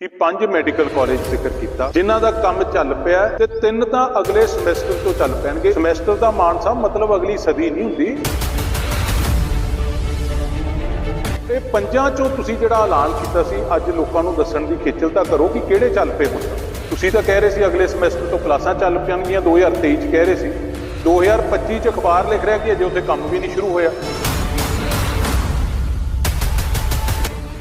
ਕਿ ਪੰਜ medical college ਜ਼ਿਕਰ ਕੀਤਾ, ਜਿਨ੍ਹਾਂ ਦਾ ਕੰਮ ਚੱਲ ਪਿਆ ਹੈ ਤੇ ਤਿੰਨ ਤਾਂ ਅਗਲੇ ਸਮੈਸਟਰ ਤੋਂ ਚੱਲ ਪੈਣਗੇ। ਸਮੈਸਟਰ ਦਾ ਮਾਨ ਸਾਹਿਬ ਮਤਲਬ ਅਗਲੀ ਸਦੀ ਨਹੀਂ ਹੁੰਦੀ। ਇਹ ਪੰਜਾਂ ਚੋਂ ਤੁਸੀਂ ਜਿਹੜਾ ਐਲਾਨ ਕੀਤਾ ਸੀ, ਅੱਜ ਲੋਕਾਂ ਨੂੰ ਦੱਸਣ ਦੀ ਖੇਚਲ ਤਾਂ ਕਰੋ ਕਿ ਕਿਹੜੇ ਚੱਲ ਪਏ ਹੁਣ। ਤੁਸੀਂ ਤਾਂ ਕਹਿ ਰਹੇ ਸੀ ਅਗਲੇ ਸਮੈਸਟਰ ਤੋਂ ਕਲਾਸਾਂ ਚੱਲ ਪੈਣਗੀਆਂ 2023 ਚ ਕਹਿ ਰਹੇ ਸੀ। 2025 ਚ ਅਖਬਾਰ ਲਿਖ ਰਿਹਾ ਕਿ ਅਜੇ ਉੱਥੇ ਕੰਮ ਵੀ ਨਹੀਂ ਸ਼ੁਰੂ ਹੋਇਆ।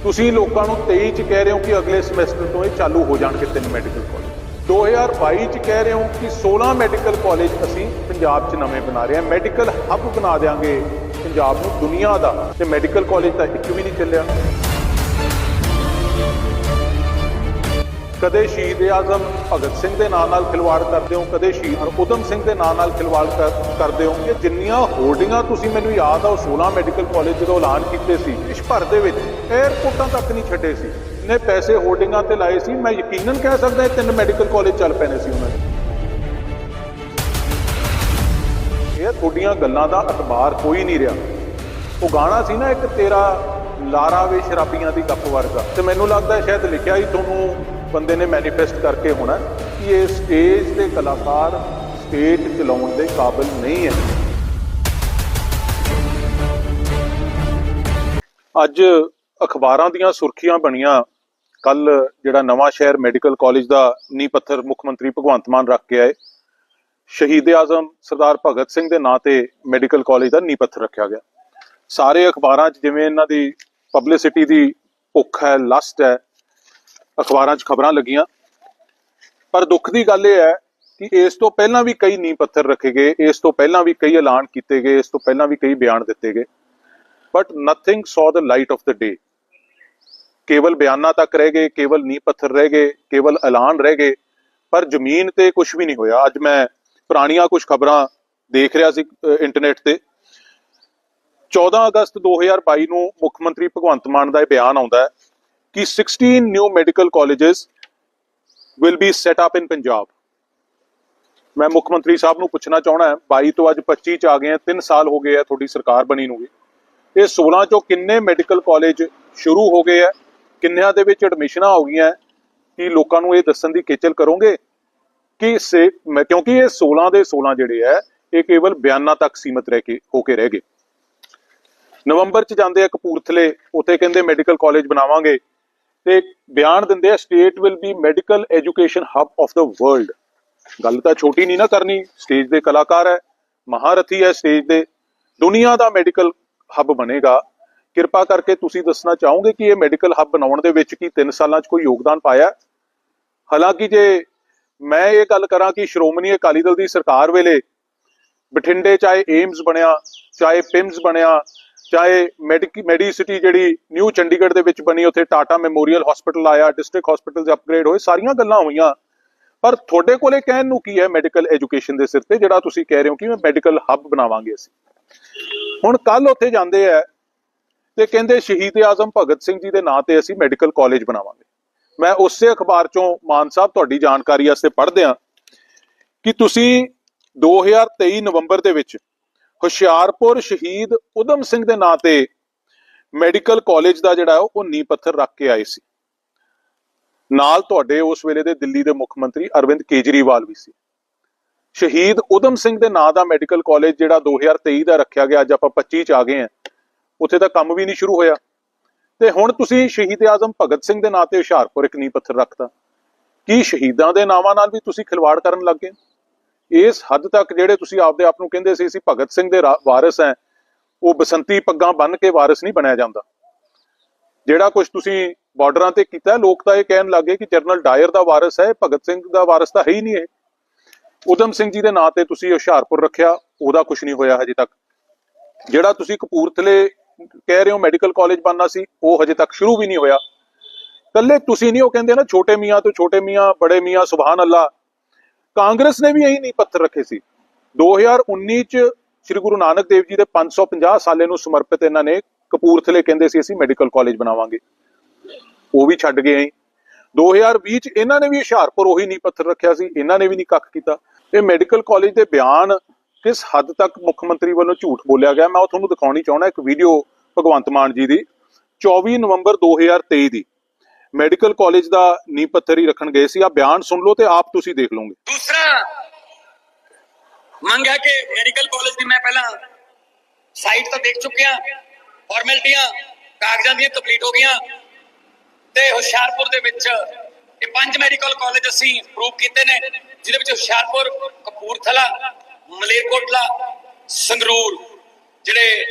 ਤੁਸੀਂ ਲੋਕਾਂ ਨੂੰ 23 ਚ ਕਹਿ ਰਹੇ ਹੋ ਕਿ ਅਗਲੇ ਸਮੈਸਟਰ ਤੋਂ ਇਹ ਚਾਲੂ ਹੋ ਜਾਣਗੇ ਤਿੰਨ ਮੈਡੀਕਲ ਕਾਲਜ 2022 ਚ ਕਹਿ ਰਹੇ ਹੋ ਕਿ 16 ਮੈਡੀਕਲ ਕਾਲਜ ਅਸੀਂ ਪੰਜਾਬ ਚ ਨਵੇਂ ਬਣਾ ਰਹੇ ਹਾਂ। ਮੈਡੀਕਲ ਹੱਬ ਬਣਾ ਦੇਾਂਗੇ ਪੰਜਾਬ ਨੂੰ ਦੁਨੀਆ ਦਾ। ਤੇ ਮੈਡੀਕਲ ਕਾਲਜ ਤਾਂ ਇੱਕ ਵੀ ਨਹੀਂ ਚੱਲਿਆ। ਕਦੇ ਸ਼ਹੀਦ ਆਜ਼ਮ ਭਗਤ ਸਿੰਘ ਦੇ ਨਾਂ ਨਾਲ ਖਿਲਵਾੜ ਕਰਦੇ ਹੋ, ਕਦੇ ਸ਼ਹੀਦ ਉਦਮ ਸਿੰਘ ਦੇ ਨਾਂ ਨਾਲ ਖਿਲਵਾੜ ਕਰ- ਕਰਦੇ ਹੋ? ਕਿ ਜਿੰਨੀਆਂ ਹੋਰਡਿੰਗਾਂ ਤੁਸੀਂ ਮੈਨੂੰ ਯਾਦ ਆ, ਉਹ 16 ਮੈਡੀਕਲ ਕਾਲਜ ਜਦੋਂ ਐਲਾਨ ਕੀਤੇ ਸੀ ਇਸ ਭਰ ਦੇ ਵਿੱਚ 에ਅਰਪੋਰਟਾਂ ਤੱਕ ਨਹੀਂ ਛੱਡੇ ਸੀ ਨੇ ਪੈਸੇ ਹੋਰਡਿੰਗਾਂ ਤੇ ਲਾਏ ਸੀ, ਮੈਂ ਯਕੀਨਨ ਕਹਿ ਸਕਦਾ ਇਹ ਤਿੰਨ ਮੈਡੀਕਲ ਕਾਲਜ ਚੱਲ ਪੈਣੇ ਸੀ ਉਹਨਾਂ ਦੇ। ਇਹ ਤੁਹਾਡੀਆਂ ਗੱਲਾਂ ਦਾ ਅਖਬਾਰ ਕੋਈ ਨਹੀਂ ਰਿਹਾ। ਉਹ ਗਾਣਾ ਸੀ ਨਾ ਇੱਕ ਤੇਰਾ ਲਾਰਾ ਵੇ ਸ਼ਰਾਬੀਆਂ ਦੀ ਕੱਪ ਵਰਗਾ, ਤੇ ਮੈਨੂੰ ਲੱਗਦਾ ਸ਼ਾਇਦ ਲਿਖਿਆ ਹੀ ਤੁਹਾਨੂੰ ਬੰਦੇ ਨੇ ਮੈਨੀਫੈਸਟ ਕਰਕੇ ਹੋਣਾ ਕਿ ਇਹ ਸਟੇਜ ਦੇ ਕਲਾਕਾਰ ਸਟੇਜ ਚਲਾਉਣ ਦੇ ਕਾਬਿਲ ਨਹੀਂ ਹੈ। ਅੱਜ ਅਖਬਾਰਾਂ ਦੀਆਂ ਸੁਰਖੀਆਂ ਬਣੀਆਂ। ਕੱਲ ਜਿਹੜਾ ਨਵਾਂ ਸ਼ਹਿਰ ਮੈਡੀਕਲ ਕਾਲਜ ਦਾ ਨੀਂਹ ਪੱਥਰ ਮੁੱਖ ਮੰਤਰੀ ਭਗਵੰਤ ਮਾਨ ਰੱਖ ਕੇ ਆਏ। ਸ਼ਹੀਦ ਆਜ਼ਮ ਸਰਦਾਰ ਭਗਤ ਸਿੰਘ ਦੇ ਨਾਂ ਤੇ ਮੈਡੀਕਲ ਕਾਲਜ ਦਾ ਨੀਂਹ ਪੱਥਰ ਰੱਖਿਆ ਗਿਆ। ਸਾਰੇ ਅਖਬਾਰਾਂ 'ਚ ਜਿਵੇਂ ਇਹਨਾਂ ਦੀ ਪਬਲਿਸਿਟੀ ਦੀ ਭੁੱਖ ਹੈ ਲਸਟ ਹੈ ਅਖਬਾਰਾਂ 'ਚ ਖਬਰਾਂ ਲੱਗੀਆਂ। ਪਰ ਦੁੱਖ ਦੀ ਗੱਲ ਇਹ ਹੈ ਕਿ ਇਸ ਤੋਂ ਪਹਿਲਾਂ ਵੀ ਕਈ ਨੀਂਹ ਪੱਥਰ ਰੱਖੇ ਗਏ, ਇਸ ਤੋਂ ਪਹਿਲਾਂ ਵੀ ਕਈ ਐਲਾਨ ਕੀਤੇ ਗਏ, ਇਸ ਤੋਂ ਪਹਿਲਾਂ ਵੀ ਕਈ ਬਿਆਨ ਦਿੱਤੇ ਗਏ। ਬਟ ਨਥਿੰਗ ਸੌ ਦ ਲਾਈਟ ਆਫ ਦ ਡੇ ਕੇਵਲ ਬਿਆਨਾਂ ਤੱਕ ਰਹਿ ਗਏ, ਕੇਵਲ ਨੀਂਹ ਪੱਥਰ ਰਹਿ ਗਏ, ਕੇਵਲ ਐਲਾਨ ਰਹਿ ਗਏ। ਪਰ ਜ਼ਮੀਨ ਤੇ ਕੁਝ ਵੀ ਨਹੀਂ ਹੋਇਆ। ਅੱਜ ਮੈਂ ਪੁਰਾਣੀਆਂ ਕੁਝ ਖਬਰਾਂ ਦੇਖ ਰਿਹਾ ਸੀ ਇੰਟਰਨੈਟ ਤੇ। 14 ਅਗਸਤ 2022 ਨੂੰ ਮੁੱਖ ਮੰਤਰੀ ਭਗਵੰਤ ਮਾਨ ਦਾ ਇਹ ਬਿਆਨ ਆਉਂਦਾ ਹੈ। ਕਿ 16 new medical colleges will be set up in Punjab ਮੈਂ ਮੁੱਖ ਮੰਤਰੀ ਸਾਹਿਬ ਨੂੰ ਪੁੱਛਣਾ ਚਾਹਣਾ ਹੈ 22 ਤੋਂ ਅੱਜ 25 ਚ ਆ ਗਏ ਆ 3 ਸਾਲ ਹੋ ਗਏ ਆ ਤੁਹਾਡੀ ਸਰਕਾਰ ਬਣੀ ਨੂੰ ਇਹ 16 ਚੋਂ ਕਿੰਨੇ ਮੈਡੀਕਲ ਕਾਲਜ ਸ਼ੁਰੂ ਹੋ ਗਏ ਆ ਕਿੰਨਿਆਂ ਦੇ ਵਿੱਚ ਐਡਮਿਸ਼ਨਾਂ ਹੋ ਗਈਆਂ ਕਿ ਲੋਕਾਂ ਨੂੰ ਇਹ ਦੱਸਣ ਦੀ ਖੇਚਲ ਕਰੋਗੇ ਕਿ ਸੇ ਮੈਂ- ਕਿਉਂਕਿ ਇਹ 16 ਦੇ 16 ਜਿਹੜੇ ਆ ਇਹ ਕੇਵਲ ਬਿਆਨਾਂ ਤੱਕ ਸੀਮਤ ਰਹਿ ਕੇ ਹੋ ਕੇ ਰਹਿ ਗਏ ਨਵੰਬਰ ਚ ਜਾਂਦੇ ਆ ਕਪੂਰਥਲੇ ਉੱਥੇ ਕਹਿੰਦੇ ਮੈਡੀਕਲ ਕਾਲਜ ਬਣਾਵਾਂਗੇ ਤੇ ਬਿਆਨ ਦਿੰਦੇ ਆ state will be medical education hub of the world ਗੱਲ ਤਾਂ ਛੋਟੀ ਨਹੀਂ ਨਾ ਕਰਨੀ ਸਟੇਜ ਦੇ ਕਲਾਕਾਰ ਹੈ, ਮਹਾਰਥੀ ਹੈ ਸਟੇਜ ਦੇ। ਦੁਨੀਆ ਦਾ ਮੈਡੀਕਲ ਹੱਬ ਬਣੇਗਾ। ਕਿਰਪਾ ਕਰਕੇ ਤੁਸੀਂ ਦੱਸਣਾ ਚਾਹੋਗੇ ਕਿ ਇਹ ਮੈਡੀਕਲ ਹੱਬ ਬਣਾਉਣ ਦੇ ਵਿੱਚ ਕੀ 3 ਸਾਲਾਂ 'ਚ ਕੋਈ ਯੋਗਦਾਨ ਪਾਇਆ ਹਾਲਾਂਕਿ ਜੇ ਮੈਂ ਇਹ ਗੱਲ ਕਰਾਂ ਕਿ ਸ਼੍ਰੋਮਣੀ ਅਕਾਲੀ ਦਲ ਦੀ ਸਰਕਾਰ ਵੇਲੇ ਬਠਿੰਡੇ ਚਾਹੇ ਏਮਸ ਬਣਿਆ, ਚਾਹੇ ਪਿਮਸ ਬਣਿਆ ਚਾਹੇ ਮੈਡੀਕ ਮੈਡੀਸਿਟੀ ਜਿਹੜੀ ਨਿਊ ਚੰਡੀਗੜ੍ਹ ਦੇ ਵਿੱਚ ਬਣੀ, ਉੱਥੇ ਟਾਟਾ ਮੈਮੋਰੀਅਲ ਹਸਪੀਟਲ ਆਇਆ ਡਿਸਟ੍ਰਿਕਟ ਹਸਪੀਟਲਸ ਅਪਗ੍ਰੇਡ ਹੋਏ, ਸਾਰੀਆਂ ਗੱਲਾਂ ਹੋਈਆਂ। ਪਰ ਤੁਹਾਡੇ ਕੋਲੇ ਕਹਿਣ ਨੂੰ ਕੀ ਹੈ ਮੈਡੀਕਲ ਐਜੂਕੇਸ਼ਨ ਦੇ ਸਿਰ ਤੇ, ਜਿਹੜਾ ਤੁਸੀਂ ਕਹਿ ਰਹੇ ਹੋ ਕਿ ਮੈਂ ਮੈਡੀਕਲ ਹੱਬ ਬਣਾਵਾਂਗੇ ਅਸੀਂ? ਹੁਣ ਕੱਲ ਉੱਥੇ ਜਾਂਦੇ ਆ ਤੇ ਕਹਿੰਦੇ ਸ਼ਹੀਦ ਆਜ਼ਮ ਭਗਤ ਸਿੰਘ ਜੀ ਦੇ ਨਾਂ ਤੇ ਅਸੀਂ ਮੈਡੀਕਲ ਕਾਲਜ ਬਣਾਵਾਂਗੇ। ਮੈਂ ਉਸੇ ਅਖਬਾਰ ਚੋਂ ਮਾਨ ਸਾਹਿਬ ਤੁਹਾਡੀ ਜਾਣਕਾਰੀ ਵਾਸਤੇ ਪੜ੍ਹਦੇ ਆ ਕਿ ਤੁਸੀਂ 2023 ਨਵੰਬਰ ਦੇ ਵਿੱਚ ਹੁਸ਼ਿਆਰਪੁਰ ਸ਼ਹੀਦ ਉਦਮ ਸਿੰਘ ਦੇ ਨਾਂ ਤੇ ਮੈਡੀਕਲ ਕਾਲਜ ਦਾ ਜਿਹੜਾ ਉਹ ਨੀਂਹ ਪੱਥਰ ਰੱਖ ਕੇ ਆਏ ਸੀ। ਨਾਲ ਤੁਹਾਡੇ ਉਸ ਵੇਲੇ ਦੇ ਦਿੱਲੀ ਦੇ ਮੁੱਖ ਮੰਤਰੀ ਅਰਵਿੰਦ ਕੇਜਰੀਵਾਲ ਵੀ ਸੀ। ਸ਼ਹੀਦ ਉਦਮ ਸਿੰਘ ਦੇ ਨਾਂ ਦਾ ਮੈਡੀਕਲ ਕਾਲਜ ਜਿਹੜਾ 2023 ਦਾ ਰੱਖਿਆ ਗਿਆ, ਅੱਜ ਆਪਾਂ 25 ਚ ਆ ਗਏ ਆ ਉੱਥੇ ਤਾਂ ਕੰਮ ਵੀ ਨਹੀਂ ਸ਼ੁਰੂ ਹੋਇਆ। ਤੇ ਹੁਣ ਤੁਸੀਂ ਸ਼ਹੀਦ ਆਜ਼ਮ ਭਗਤ ਸਿੰਘ ਦੇ ਨਾਂ ਤੇ ਹੁਸ਼ਿਆਰਪੁਰ ਇੱਕ ਨੀਂਹ ਪੱਥਰ ਰੱਖਤਾ। ਕੀ ਸ਼ਹੀਦਾਂ ਦੇ ਨਾਵਾਂ ਨਾਲ ਵੀ ਤੁਸੀਂ ਖਿਲਵਾੜ ਕਰਨ ਲੱਗੇ ਇਸ ਹੱਦ ਤੱਕ ਜਿਹੜੇ ਤੁਸੀਂ ਆਪਦੇ ਆਪ ਨੂੰ ਕਹਿੰਦੇ ਸੀ, ਅਸੀਂ ਭਗਤ ਸਿੰਘ ਦੇ ਰਾ- ਵਾਰਿਸ ਹੈ ਉਹ ਬਸੰਤੀ ਪੱਗਾਂ ਬੰਨ ਕੇ ਵਾਰਿਸ ਨਹੀਂ ਬਣਿਆ ਜਾਂਦਾ। ਜਿਹੜਾ ਕੁਝ ਤੁਸੀਂ ਬਾਰਡਰਾਂ ਤੇ ਕੀਤਾ, ਲੋਕ ਤਾਂ ਇਹ ਕਹਿਣ ਲੱਗੇ ਕਿ ਜਨਰਲ ਡਾਇਰ ਦਾ ਵਾਰਿਸ ਹੈ, ਭਗਤ ਸਿੰਘ ਦਾ ਵਾਰਿਸ ਤਾਂ ਹੈ ਹੀ ਨਹੀਂ ਇਹ। ਉਦਮ ਸਿੰਘ ਜੀ ਦੇ ਨਾਂ ਤੇ ਤੁਸੀਂ ਹੁਸ਼ਿਆਰਪੁਰ ਰੱਖਿਆ, ਉਹਦਾ ਕੁਝ ਨਹੀਂ ਹੋਇਆ ਹਜੇ ਤੱਕ। ਜਿਹੜਾ ਤੁਸੀਂ ਕਪੂਰਥਲੇ ਕਹਿ ਰਹੇ ਹੋ ਮੈਡੀਕਲ ਕਾਲਜ ਬਣਨਾ ਸੀ, ਉਹ ਹਜੇ ਤੱਕ ਸ਼ੁਰੂ ਵੀ ਨਹੀਂ ਹੋਇਆ। ਕੱਲੇ ਤੁਸੀਂ ਨਹੀਂ, ਉਹ ਕਹਿੰਦੇ ਨਾ ਛੋਟੇ ਮੀਆਂ ਤੋਂ ਛੋਟੇ ਮੀਆਂ, ਬੜੇ ਮੀਆਂ, ਸੁਭਾਨ ਅੱਲਾ ਕਾਂਗਰਸ ਨੇ ਵੀ ਇਹੀ ਨਹੀਂ ਪੱਥਰ ਰੱਖੇ ਸੀ। 2019 ਚ ਸ੍ਰੀ ਗੁਰੂ ਨਾਨਕ ਦੇਵ ਜੀ ਦੇ 550 ਸਾਲੇ ਨੂੰ ਸਮਰਪਿਤ ਇਹਨਾਂ ਨੇ ਕਪੂਰਥਲੇ ਕਹਿੰਦੇ ਸੀ, ਅਸੀਂ ਮੈਡੀਕਲ ਕਾਲਜ ਬਣਾਵਾਂਗੇ। ਉਹ ਵੀ ਛੱਡ ਗਏ ਅਸੀਂ 2020 ਚ ਇਹਨਾਂ ਨੇ ਵੀ ਹੁਸ਼ਿਆਰਪੁਰ ਉਹੀ ਨਹੀਂ ਪੱਥਰ ਰੱਖਿਆ ਸੀ, ਇਹਨਾਂ ਨੇ ਵੀ ਨਹੀਂ ਕੱਖ ਕੀਤਾ। ਇਹ ਮੈਡੀਕਲ ਕਾਲਜ ਦੇ ਬਿਆਨ ਕਿਸ ਹੱਦ ਤੱਕ ਮੁੱਖ ਮੰਤਰੀ ਵੱਲੋਂ ਝੂਠ ਬੋਲਿਆ ਗਿਆ, ਮੈਂ ਉਹ ਤੁਹਾਨੂੰ ਦਿਖਾਉਣੀ ਚਾਹੁੰਦਾ, ਇੱਕ ਵੀਡੀਓ ਭਗਵੰਤ ਮਾਨ ਜੀ ਦੀ 24 ਨਵੰਬਰ 2023 ਦੀ। ਮੈਡੀਕਲ ਕਾਲਜ ਦਾ ਨੀਂਹ ਪੱਥਰ ਰੱਖਣ ਗਏ ਸੀ। ਆ ਬਿਆਨ ਸੁਣ ਲਓ ਤੇ ਆਪ ਤੁਸੀਂ ਦੇਖ ਲਓਗੇ। ਦੂਸਰਾ ਮੰਗਿਆ ਕਿ ਮੈਡੀਕਲ ਕਾਲਜ ਦੀ ਮੈਂ ਪਹਿਲਾਂ ਸਾਈਟ ਤਾਂ ਦੇਖ ਚੁੱਕਿਆ। ਫਾਰਮੈਲਟੀਆਂ ਕਾਗਜ਼ਾਂ ਦੀਆਂ ਕੰਪਲੀਟ ਹੋ ਗਈਆਂ। ਤੇ ਹੁਸ਼ਿਆਰਪੁਰ ਦੇ ਵਿੱਚ ਇਹ ਪੰਜ ਮੈਡੀਕਲ ਕਾਲਜ ਅਸੀਂ ਪ੍ਰੂਵ ਕੀਤੇ ਨੇ, ਜਿਹਦੇ ਵਿੱਚ ਹੁਸ਼ਿਆਰਪੁਰ, ਕਪੂਰਥਲਾ, ਮਲੇਰਕੋਟਲਾ, ਸੰਗਰੂਰ ਜਿਹੜੇ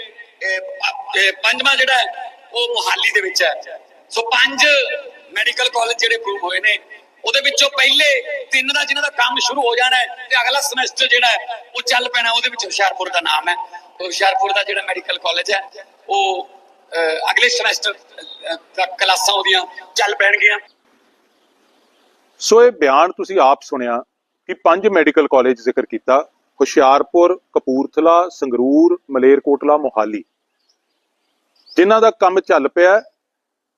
ਪੰਜਵਾਂ ਜਿਹੜਾ ਉਹ ਮੁਹਾਲੀ ਦੇ ਵਿੱਚ ਹੈ। ਸੋ ਪੰਜ ਮੈਡੀਕਲ ਕਾਲਜ ਜਿਹੜੇ ਪ੍ਰੂਵ ਹੋਏ ਨੇ, ਉਹਦੇ ਵਿੱਚੋਂ ਪਹਿਲੇ ਤਿੰਨ ਦਾ ਜਿਨ੍ਹਾਂ ਦਾ ਕੰਮ ਸ਼ੁਰੂ ਹੋ ਜਾਣਾ ਹੈ ਤੇ ਅਗਲਾ ਸਮੈਸਟਰ ਜਿਹੜਾ ਹੈ, ਉਹ ਚੱਲ ਪੈਣਾ, ਉਹਦੇ ਵਿੱਚ ਹੁਸ਼ਿਆਰਪੁਰ ਦਾ ਨਾਮ ਹੈ। ਹੁਸ਼ਿਆਰਪੁਰ ਦਾ ਜਿਹੜਾ ਮੈਡੀਕਲ ਕਾਲਜ ਹੈ, ਉਹ ਅਗਲੇ ਸਮੈਸਟਰ ਤੱਕ ਕਲਾਸਾਂ ਉਹਦੀਆਂ ਚੱਲ ਪੈਣਗੀਆਂ। ਸੋ ਇਹ ਬਿਆਨ ਤੁਸੀਂ ਆਪ ਸੁਣਿਆ ਕਿ ਪੰਜ ਮੈਡੀਕਲ ਕਾਲਜ ਜ਼ਿਕਰ ਕੀਤਾ, ਹੁਸ਼ਿਆਰਪੁਰ, ਕਪੂਰਥਲਾ, ਸੰਗਰੂਰ, ਮਲੇਰਕੋਟਲਾ, ਮੋਹਾਲੀ। ਜਿਨ੍ਹਾਂ ਦਾ ਕੰਮ ਚੱਲ ਪਿਆ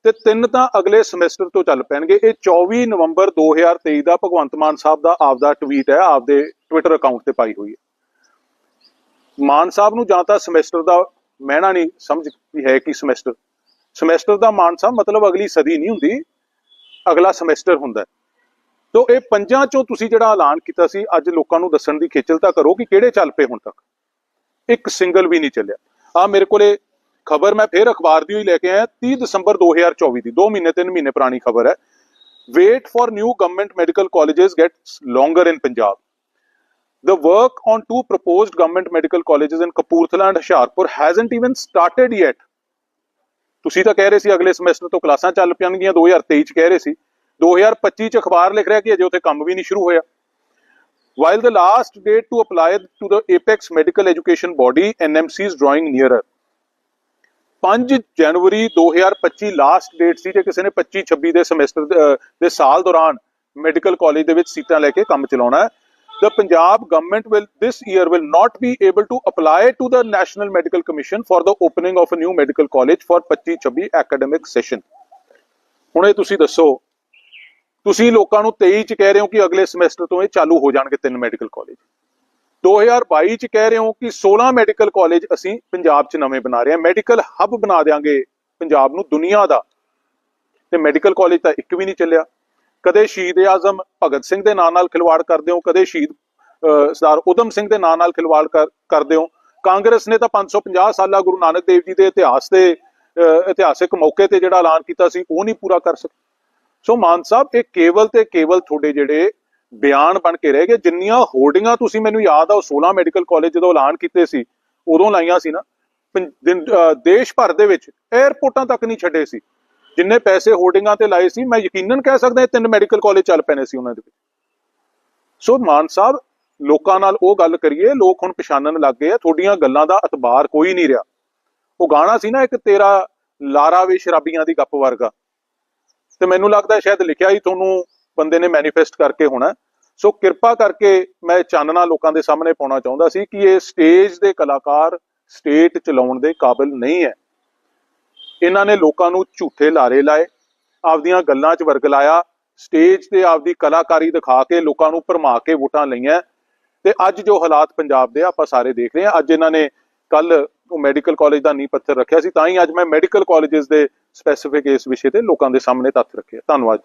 ਤੇ ਤਿੰਨ ਤਾਂ ਅਗਲੇ ਸਮੈਸਟਰ ਤੋਂ ਚੱਲ ਪੈਣਗੇ। ਇਹ 24 ਨਵੰਬਰ 2023 ਦਾ ਭਗਵੰਤ ਮਾਨ ਸਾਹਿਬ ਦਾ ਆਪਦਾ ਟਵੀਟ ਹੈ, ਆਪਦੇ ਟਵਿੱਟਰ ਅਕਾਊਂਟ ਤੇ ਪਾਈ ਹੋਈ ਹੈ। ਮਾਨ ਸਾਹਿਬ ਨੂੰ ਜਾਂ ਤਾਂ ਸਮੈਸਟਰ ਦਾ ਮਹਿਣਾ ਨਹੀਂ ਸਮਝ ਵੀ ਹੈ ਕਿ ਸਮੈਸਟਰ। ਸਮੈਸਟਰ ਦਾ ਮਾਨ ਸਾਹਿਬ ਮਤਲਬ ਅਗਲੀ ਸਦੀ ਨਹੀਂ ਹੁੰਦੀ, ਅਗਲਾ ਸਮੈਸਟਰ ਹੁੰਦਾ ਹੈ। ਤੋ ਇਹ ਪੰਜਾਂ ਚੋਂ ਤੁਸੀਂ ਜਿਹੜਾ ਐਲਾਨ ਕੀਤਾ ਸੀ, ਅੱਜ ਲੋਕਾਂ ਨੂੰ ਦੱਸਣ ਦੀ ਖੇਚਲ ਤਾਂ ਕਰੋ ਕਿ ਕਿਹੜੇ ਚੱਲ ਪਏ ਹੁਣ ਤੱਕ। ਇੱਕ ਸਿੰਗਲ ਵੀ ਨਹੀਂ ਚੱਲਿਆ। ਆ ਮੇਰੇ ਕੋਲੇ ਖਬਰ ਮੈਂ ਫੇਰ ਅਖਬਾਰ ਦੀ ਹੋਈ ਲੈ ਕੇ ਆਇਆ 30 ਦਸੰਬਰ 2024 ਦੀ 2 ਮਹੀਨੇ 3 ਮਹੀਨੇ ਪੁਰਾਣੀ ਖਬਰ ਹੈ wait for new government medical colleges gets longer in Punjab The work on two proposed government medical colleges in Kapurthala and Hoshiarpur hasn't even started yet. ਤੁਸੀਂ ਤਾਂ ਕਹਿ ਰਹੇ ਸੀ ਅਗਲੇ ਸਮੈਸਟਰ ਤੋਂ ਕਲਾਸਾਂ ਚੱਲ ਪੈਣਗੀਆਂ 2023 ਚ ਕਹਿ ਰਹੇ ਸੀ 2025 ਚ ਅਖਬਾਰ ਲਿਖ ਰਿਹਾ ਕਿ ਅਜੇ ਉੱਥੇ ਕੰਮ ਵੀ ਨਹੀਂ ਸ਼ੁਰੂ ਹੋਇਆ while the last date to apply to the apex medical education body nmc is drawing nearer 5 ਜਨਵਰੀ 2025 ਲਾਸਟ ਡੇਟ ਸੀ ਜੇ ਕਿਸੇ ਨੇ 25 26 ਦੇ ਸਮੈਸਟਰ ਦੇ ਸਾਲ ਦੌਰਾਨ ਮੈਡੀਕਲ ਕਾਲਜ ਦੇ ਵਿੱਚ ਸੀਟਾਂ ਲੈ ਕੇ ਕੰਮ ਚਲਾਉਣਾ ਹੈ the punjab government will this year will not be able to apply to the national medical commission for the opening of a new medical college for 25 26 academic session ਹੁਣ ਇਹ ਤੁਸੀਂ ਦੱਸੋ ਤੁਸੀਂ ਲੋਕਾਂ ਨੂੰ 23 ਚ ਕਹਿ ਰਹੇ ਹੋ ਕਿ ਅਗਲੇ ਸਮੈਸਟਰ ਤੋਂ ਇਹ ਚਾਲੂ ਹੋ ਜਾਣਗੇ ਤਿੰਨ ਮੈਡੀਕਲ ਕਾਲਜ 2022 ਚ ਕਹਿ ਰਹੇ ਹੋ ਕਿ 16 ਮੈਡੀਕਲ ਕਾਲਜ ਅਸੀਂ ਪੰਜਾਬ ਚ ਨਵੇਂ ਬਣਾ ਰਹੇ ਹਾਂ। ਮੈਡੀਕਲ ਹੱਬ ਬਣਾ ਦੇਾਂਗੇ ਪੰਜਾਬ ਨੂੰ, ਦੁਨੀਆ ਦਾ। ਤੇ ਮੈਡੀਕਲ ਕਾਲਜ ਤਾਂ ਇੱਕ ਵੀ ਨਹੀਂ ਚੱਲਿਆ। ਕਦੇ ਸ਼ਹੀਦ ਆਜ਼ਮ ਭਗਤ ਸਿੰਘ ਦੇ ਨਾਂ ਨਾਲ ਖਿਲਵਾੜ ਕਰਦੇ ਹੋ, ਕਦੇ ਸ਼ਹੀਦ ਸਰਦਾਰ ਉਦਮ ਸਿੰਘ ਦੇ ਨਾਂ ਨਾਲ ਖਿਲਵਾੜ ਕਰ- ਕਰਦੇ ਹੋ। ਕਾਂਗਰਸ ਨੇ ਤਾਂ 550 ਸਾਲਾ ਗੁਰੂ ਨਾਨਕ ਦੇਵ ਜੀ ਦੇ ਇਤਿਹਾਸ ਦੇ ਇਤਿਹਾਸਿਕ ਮੌਕੇ ਤੇ ਜਿਹੜਾ ਐਲਾਨ ਕੀਤਾ ਸੀ, ਉਹ ਨਹੀਂ ਪੂਰਾ ਕਰ ਸਕੇ। ਸੋ ਮਾਨ ਸਾਹਿਬ, ਇਹ ਕੇਵਲ ਤੇ ਕੇਵਲ ਤੁਹਾਡੇ ਜਿਹੜੇ ਬਿਆਨ ਬਣ ਕੇ ਰਹਿ ਗਿਆ ਜਿੰਨੀਆਂ ਹੋਰਡਿੰਗਾਂ ਤੁਸੀਂ ਮੈਨੂੰ ਯਾਦ ਆ, ਉਹ 16 ਮੈਡੀਕਲ ਕਾਲਜ ਜਦੋਂ ਐਲਾਨ ਕੀਤੇ ਸੀ, ਉਦੋਂ ਲਾਈਆਂ ਸੀ ਨਾ। ਦੇਸ਼ ਭਰ ਦੇ ਵਿੱਚ 에ਅਰਪੋਰਟਾਂ ਤੱਕ ਨਹੀਂ ਛੱਡੇ ਸੀ। ਜਿੰਨੇ ਪੈਸੇ ਹੋਰਡਿੰਗਾਂ ਤੇ ਲਾਏ ਸੀ, ਮੈਂ ਯਕੀਨਨ ਕਹਿ ਸਕਦਾ ਇਹ ਤਿੰਨ ਮੈਡੀਕਲ ਕਾਲਜ ਚੱਲ ਪੈਣੇ ਸੀ ਉਹਨਾਂ ਦੇ ਵਿੱਚ। ਸੋ ਮਾਨ ਸਾਹਿਬ, ਲੋਕਾਂ ਨਾਲ ਉਹ ਗੱਲ ਕਰੀਏ, ਲੋਕ ਹੁਣ ਪਛਾਣਨ ਲੱਗ ਗਏ ਆ। ਤੁਹਾਡੀਆਂ ਗੱਲਾਂ ਦਾ ਅਤਬਾਰ ਕੋਈ ਨਹੀਂ ਰਿਹਾ। ਉਹ ਗਾਣਾ ਸੀ ਨਾ ਇੱਕ ਤੇਰਾ ਲਾਰਾ ਵੇ ਸ਼ਰਾਬੀਆਂ ਦੀ ਗੱਪ ਵਰਗਾ। ਤੇ ਮੈਨੂੰ ਲੱਗਦਾ ਸ਼ਾਇਦ ਲਿਖਿਆ ਹੀ ਤੁਹਾਨੂੰ ਬੰਦੇ ਨੇ ਮੈਨੀਫੈਸਟ ਕਰਕੇ ਹੋਣਾ ਸੋ ਕਿਰਪਾ ਕਰਕੇ ਮੈਂ ਚਾਨਣਾ ਲੋਕਾਂ ਦੇ ਸਾਹਮਣੇ ਪਾਉਣਾ ਚਾਹੁੰਦਾ ਸੀ ਕਿ ਇਹ ਸਟੇਜ ਦੇ ਕਲਾਕਾਰ ਸਟੇਟ ਚਲਾਉਣ ਦੇ ਕਾਬਿਲ ਨਹੀਂ ਹੈ। ਇਹਨਾਂ ਨੇ ਲੋਕਾਂ ਨੂੰ ਝੂਠੇ ਲਾਰੇ ਲਾਏ, ਆਪਦੀਆਂ ਗੱਲਾਂ 'ਚ ਵਰਗ ਲਾਇਆ ਸਟੇਜ ਤੇ ਆਪਦੀ ਕਲਾਕਾਰੀ ਦਿਖਾ ਕੇ ਲੋਕਾਂ ਨੂੰ ਭਰਮਾ ਕੇ ਵੋਟਾਂ ਲਈਆਂ। ਤੇ ਅੱਜ ਜੋ ਹਾਲਾਤ ਪੰਜਾਬ ਦੇ ਆਪਾਂ ਸਾਰੇ ਦੇਖ ਰਹੇ ਹਾਂ। ਅੱਜ ਇਹਨਾਂ ਨੇ ਕੱਲ ਉਹ ਮੈਡੀਕਲ ਕਾਲਜ ਦਾ ਨੀਂਹ ਪੱਥਰ ਰੱਖਿਆ ਸੀ, ਤਾਂ ਹੀ ਅੱਜ ਮੈਂ ਮੈਡੀਕਲ ਕਾਲਜਸ ਦੇ ਸਪੈਸੀਫਿਕ ਇਸ ਵਿਸ਼ੇ ਤੇ ਲੋਕਾਂ ਦੇ ਸਾਹਮਣੇ ਤੱਥ ਰੱਖਿਆ। ਧੰਨਵਾਦ।